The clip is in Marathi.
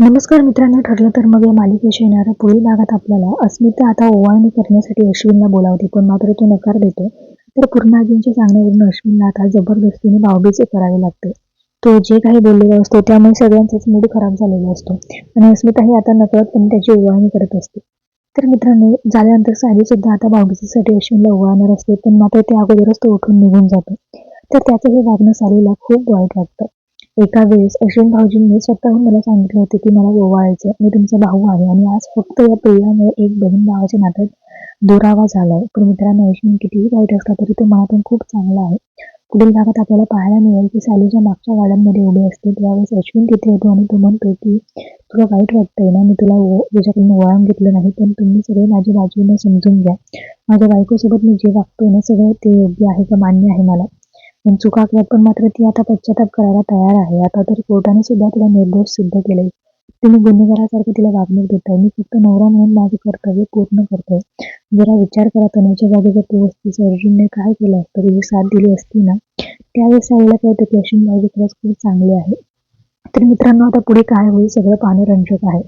नमस्कार मित्रांनो ठरलं तर मग या मालिकेच्या येणाऱ्या पुढील भागात आपल्याला अस्मिता आता ओवाळणी करण्यासाठी अश्विनला बोलावते पण मात्र तो नकार देतो. तर पूर्णाजींच्या सांगण्यावरून अश्विनला आता जबरदस्तीने भावबीजे करावे लागते. तो जे काही बोललेला असतो त्यामुळे सगळ्यांचाच मूड खराब झालेला असतो. आणि अस्मिता ही आता नकळतपणे त्याची ओवाळणी करत असते. तर मित्रांनो झाल्यानंतर सायली सुद्धा आता भावबीजेसाठी अश्विनला ओवाळणार असते पण मात्र त्या अगोदरच तो उठून निघून जातो. तर त्याचं हे वागणं सालीला खूप वाईट वाटतं. एका वेळेस अश्विन भाऊजींनी स्वतःहून मला सांगितलं होतं की मला ओवाळायचं मी तुमचा भाऊ आहे आणि आज फक्त या प्रियामुळे एक बहीण भावाच्या नात्यात दुरावा झालाय. पण मित्रांनो अश्विन कितीही वाईट असला तरी तो मनातून खूप चांगला आहे. पुढील भागात आपल्याला पाहायला मिळेल की सालीच्या मागच्या गार्डनमध्ये उभे असते. त्यावेळेस अश्विन तिथे येतो आणि तो म्हणतो की तुला वाईट वाटतंय ना? मी तुला तुझ्याकडून वळण घेतलं नाही पण तुम्ही सगळे माझ्या बाजूने समजून घ्या. माझ्या बायकोसोबत मी जे वागतोय ना सगळं ते योग्य आहे का मान्य आहे मला. पण चुका केल्या पण मात्र ती आता पश्चाताप करायला तयार आहे. आता तर कोर्टाने सुद्धा तिला निर्दोष सिद्ध केले तुम्ही गुन्हेगारासारखं तिला वागणूक देताय. मी फक्त नवरा म्हणून माझं कर्तव्य पूर्ण करतोय. जरा विचार करा तण्याच्या जागी जर तू वस्तीचं अर्जुनने काय केलं असतं? तुझी साथ दिली असती ना? त्यावेळेस साईला कळतं की अश्विन भाऊजी खरंच खूप चांगले आहे. तर मित्रांनो आता पुढे काय होईल? सगळं पाहणं रंजक आहे.